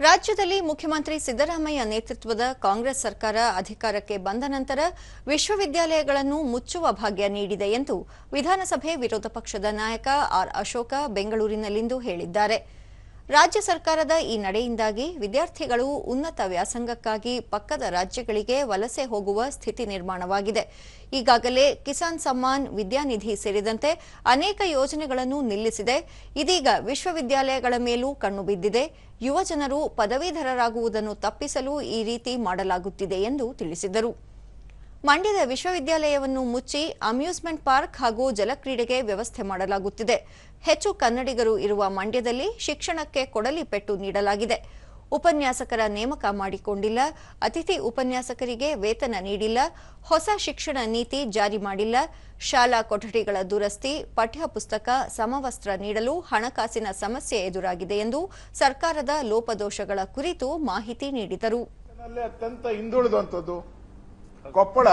ರಾಜ್ಯದಲ್ಲಿ ಮುಖ್ಯಮಂತ್ರಿ ಸಿದ್ದರಾಮಯ್ಯ ನೇತೃತ್ವದ ಕಾಂಗ್ರೆಸ್ ಸರ್ಕಾರ ಅಧಿಕಾರಕ್ಕೆ ಬಂದ ನಂತರ ವಿಶ್ವವಿದ್ಯಾಲಯಗಳನ್ನು ಮುಚ್ಚುವ ಭಾಗ್ಯ ನೀಡಿದೆ ಎಂದು ವಿಧಾನಸಭೆ ವಿರೋಧ ಪಕ್ಷದ ನಾಯಕ ಆರ್ ಅಶೋಕ ಬೆಂಗಳೂರಿನಲ್ಲಿಂದು ಹೇಳಿದ್ದಾರೆ. ರಾಜ್ಯ ಸರ್ಕಾರದ ಈ ನಡೆಯಿಂದಾಗಿ ವಿದ್ಯಾರ್ಥಿಗಳು ಉನ್ನತ ವ್ಯಾಸಂಗಕ್ಕಾಗಿ ಪಕ್ಕದ ರಾಜ್ಯಗಳಿಗೆ ವಲಸೆ ಹೋಗುವ ಸ್ಥಿತಿ ನಿರ್ಮಾಣವಾಗಿದೆ. ಈಗಾಗಲೇ ಕಿಸಾನ್ ಸಮ್ಮಾನ್ ವಿದ್ಯಾನಿಧಿ ಸೇರಿದಂತೆ ಅನೇಕ ಯೋಜನೆಗಳನ್ನು ನಿಲ್ಲಿಸಿದೆ. ಇದೀಗ ವಿಶ್ವವಿದ್ಯಾಲಯಗಳ ಮೇಲೂ ಕಣ್ಣು ಬಿದ್ದಿದೆ. ಯುವಜನರು ಪದವೀಧರರಾಗುವುದನ್ನು ತಪ್ಪಿಸಲು ಈ ರೀತಿ ಮಾಡಲಾಗುತ್ತಿದೆ ಎಂದು ತಿಳಿಸಿದರು. ಮಂಡ್ಯದ ವಿಶ್ವವಿದ್ಯಾಲಯವನ್ನು ಮುಚ್ಚಿ ಅಮ್ಯೂಸ್ಮೆಂಟ್ ಪಾರ್ಕ್ ಹಾಗೂ ಜಲಕ್ರೀಡೆಗೆ ವ್ಯವಸ್ಥೆ ಮಾಡಲಾಗುತ್ತಿದೆ. ಹೆಚ್ಚು ಕನ್ನಡಿಗರು ಇರುವ ಮಂಡ್ಯದಲ್ಲಿ ಶಿಕ್ಷಣಕ್ಕೆ ಕೊಡಲಿ ಪೆಟ್ಟು ನೀಡಲಾಗಿದೆ. ಉಪನ್ಯಾಸಕರ ನೇಮಕ ಮಾಡಿಕೊಂಡಿಲ್ಲ. ಅತಿಥಿ ಉಪನ್ಯಾಸಕರಿಗೆ ವೇತನ ನೀಡಿಲ್ಲ. ಹೊಸ ಶಿಕ್ಷಣ ನೀತಿ ಜಾರಿ ಮಾಡಿಲ್ಲ. ಶಾಲಾ ಕೊಠಡಿಗಳ ದುರಸ್ತಿ, ಪಠ್ಯಪುಸ್ತಕ, ಸಮವಸ್ತ್ರ ನೀಡಲು ಹಣಕಾಸಿನ ಸಮಸ್ಯೆ ಎದುರಾಗಿದೆ ಎಂದು ಸರ್ಕಾರದ ಲೋಪದೋಷಗಳ ಕುರಿತು ಮಾಹಿತಿ ನೀಡಿದರು. ಕೊಪ್ಪಳ,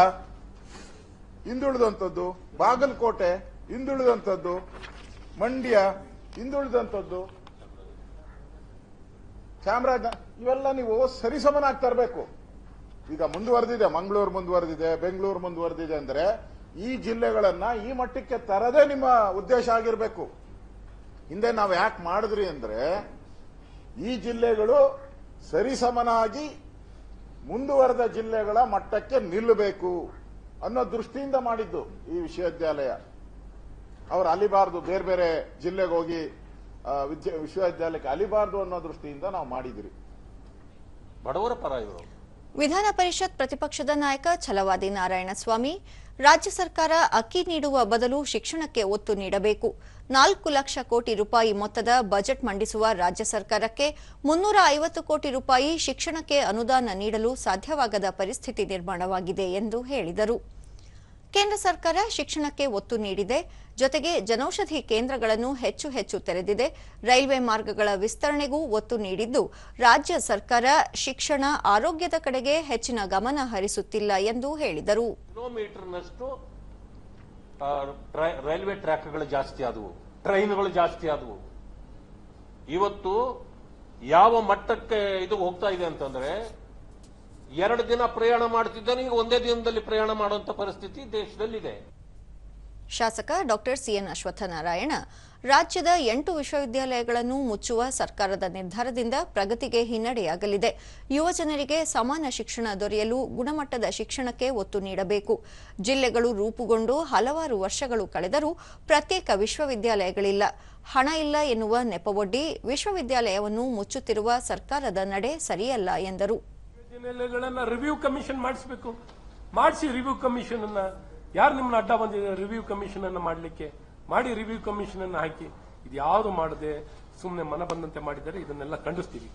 ಹಿಂದುಳಿದಂಥದ್ದು, ಬಾಗಲಕೋಟೆ, ಹಿಂದುಳಿದಂಥದ್ದು, ಮಂಡ್ಯ, ಹಿಂದುಳಿದಂಥದ್ದು, ಚಾಮರಾಜ, ಇವೆಲ್ಲ ನೀವು ಸರಿಸಮನಾಗಿ ತರಬೇಕು ಈಗ ಮುಂದುವರೆದಿದೆ, ಮಂಗಳೂರು ಮುಂದುವರೆದಿದೆ, ಬೆಂಗಳೂರು ಮುಂದುವರೆದಿದೆ ಅಂದ್ರೆ ಈ ಜಿಲ್ಲೆಗಳನ್ನ ಈ ಮಟ್ಟಕ್ಕೆ ತರದೇ ನಿಮ್ಮ ಉದ್ದೇಶ ಆಗಿರಬೇಕು. ಹಿಂದೆ ನಾವು ಯಾಕೆ ಮಾಡಿದ್ರಿ ಅಂದ್ರೆ ಈ ಜಿಲ್ಲೆಗಳು ಸರಿಸಮನಾಗಿ ಮುಂದುವರೆದ ಜಿಲ್ಲೆಗಳ ಮಟ್ಟಕ್ಕೆ ನಿಲ್ಲಬೇಕು ಅನ್ನೋ ದೃಷ್ಟಿಯಿಂದ ಮಾಡಿದ್ದು ಈ ವಿಶ್ವವಿದ್ಯಾಲಯ. ಅವರು ಅಲಿಬಾರ್ದು, ಬೇರೆ ಬೇರೆ ಜಿಲ್ಲೆಗೆ ಹೋಗಿ ವಿಶ್ವವಿದ್ಯಾಲಯಕ್ಕೆ ಅಲಿಬಾರ್ದು ಅನ್ನೋ ದೃಷ್ಟಿಯಿಂದ ನಾವು ಮಾಡಿದಿರಿ ಬಡವರ ಪರ ಇವರು. ವಿಧಾನ ಪರಿಷತ್ ಪ್ರತಿಪಕ್ಷದ ನಾಯಕ ಛಲವಾದಿ ನಾರಾಯಣಸ್ವಾಮಿ, ರಾಜ್ಯ ಸರ್ಕಾರ ಅಕ್ಕಿ ನೀಡುವ ಬದಲು ಶಿಕ್ಷಣಕ್ಕೆ ಒತ್ತು ನೀಡಬೇಕು. ನಾಲ್ಕು ಲಕ್ಷ ಕೋಟಿ ರೂಪಾಯಿ ಮೊತ್ತದ ಬಜೆಟ್ ಮಂಡಿಸುವ ರಾಜ್ಯ ಸರ್ಕಾರಕ್ಕೆ ಮುನ್ನೂರ ಐವತ್ತು ಕೋಟಿ ರೂಪಾಯಿ ಶಿಕ್ಷಣಕ್ಕೆ ಅನುದಾನ ನೀಡಲು ಸಾಧ್ಯವಾಗದ ಪರಿಸ್ಥಿತಿ ನಿರ್ಮಾಣವಾಗಿದೆ ಎಂದು ಹೇಳಿದರು. ಕೇಂದ್ರ ಸರ್ಕಾರ ಶಿಕ್ಷಣಕ್ಕೆ ಒತ್ತು ನೀಡಿದೆ. ಜೊತೆಗೆ ಜನೌಷಧಿ ಕೇಂದ್ರಗಳನ್ನು ಹೆಚ್ಚು ಹೆಚ್ಚು ತೆರೆದಿದೆ. ರೈಲ್ವೆ ಮಾರ್ಗಗಳ ವಿಸ್ತರಣೆಗೂ ಒತ್ತು ನೀಡಿದ್ದು, ರಾಜ್ಯ ಸರ್ಕಾರ ಶಿಕ್ಷಣ ಆರೋಗ್ಯದ ಕಡೆಗೆ ಹೆಚ್ಚಿನ ಗಮನ ಹರಿಸುತ್ತಿಲ್ಲ ಎಂದು ಹೇಳಿದರು. ಕಿಲೋಮೀಟರ್ನಷ್ಟು ರೈಲ್ವೆ ಟ್ರ್ಯಾಕ್ಗಳು ಜಾಸ್ತಿ ಆದವು, ಟ್ರೈನ್ಗಳು ಜಾಸ್ತಿ ಆದವು. ಇವತ್ತು ಯಾವ ಮಟ್ಟಕ್ಕೆ ಇದು ಹೋಗ್ತಾ ಇದೆ ಅಂತಂದ್ರೆ ಎರಡು ದಿನ ಪ್ರಯಾಣ ಮಾಡ್ತಿದ್ದಾನೆ ಈಗ ಒಂದೇ ದಿನದಲ್ಲಿ ಪ್ರಯಾಣ ಮಾಡುವಂತ ಪರಿಸ್ಥಿತಿ ದೇಶದಲ್ಲಿದೆ. ಶಾಸಕ ಡಾಕ್ಟರ್ ಸಿಎನ್ ಅಶ್ವತ್ಥನಾರಾಯಣ, ರಾಜ್ಯದ ಎಂಟು ವಿಶ್ವವಿದ್ಯಾಲಯಗಳನ್ನು ಮುಚ್ಚುವ ಸರ್ಕಾರದ ನಿರ್ಧಾರದಿಂದ ಪ್ರಗತಿಗೆ ಹಿನ್ನಡೆಯಾಗಲಿದೆ. ಯುವಜನರಿಗೆ ಸಮಾನ ಶಿಕ್ಷಣ ದೊರೆಯಲು ಗುಣಮಟ್ಟದ ಶಿಕ್ಷಣಕ್ಕೆ ಒತ್ತು ನೀಡಬೇಕು. ಜಿಲ್ಲೆಗಳು ರೂಪುಗೊಂಡು ಹಲವಾರು ವರ್ಷಗಳು ಕಳೆದರೂ ಪ್ರತ್ಯೇಕ ವಿಶ್ವವಿದ್ಯಾಲಯಗಳಿಲ್ಲ. ಹಣ ಇಲ್ಲ ಎನ್ನುವ ನೆಪವೊಡ್ಡಿ ವಿಶ್ವವಿದ್ಯಾಲಯವನ್ನು ಮುಚ್ಚುತ್ತಿರುವ ಸರ್ಕಾರದ ನಡೆ ಸರಿಯಲ್ಲ ಎಂದರು. ಯೋಜನೆಗಳನ್ನ ರಿವ್ಯೂ ಕಮಿಷನ್ ಮಾಡಿಸಬೇಕು. ಮಾಡಿಸಿ ರಿವ್ಯೂ ಕಮಿಷನ್ ಅನ್ನ. ಯಾರು ನಿಮ್ಮನ್ನ ಅಡ್ಡ ಬಂದಿದೆ ರಿವ್ಯೂ ಕಮಿಷನ್ ಅನ್ನ ಮಾಡಲಿಕ್ಕೆ? ಮಾಡಿ ರಿವ್ಯೂ ಕಮಿಷನ್ ಅನ್ನ ಹಾಕಿ. ಇದು ಯಾರು ಮಾಡದೆ? ಸುಮ್ಮನೆ ಮನ ಬಂದಂತೆ ಮಾಡಿದರೆ ಇದನ್ನೆಲ್ಲ ಖಂಡಿಸ್ತೀವಿ.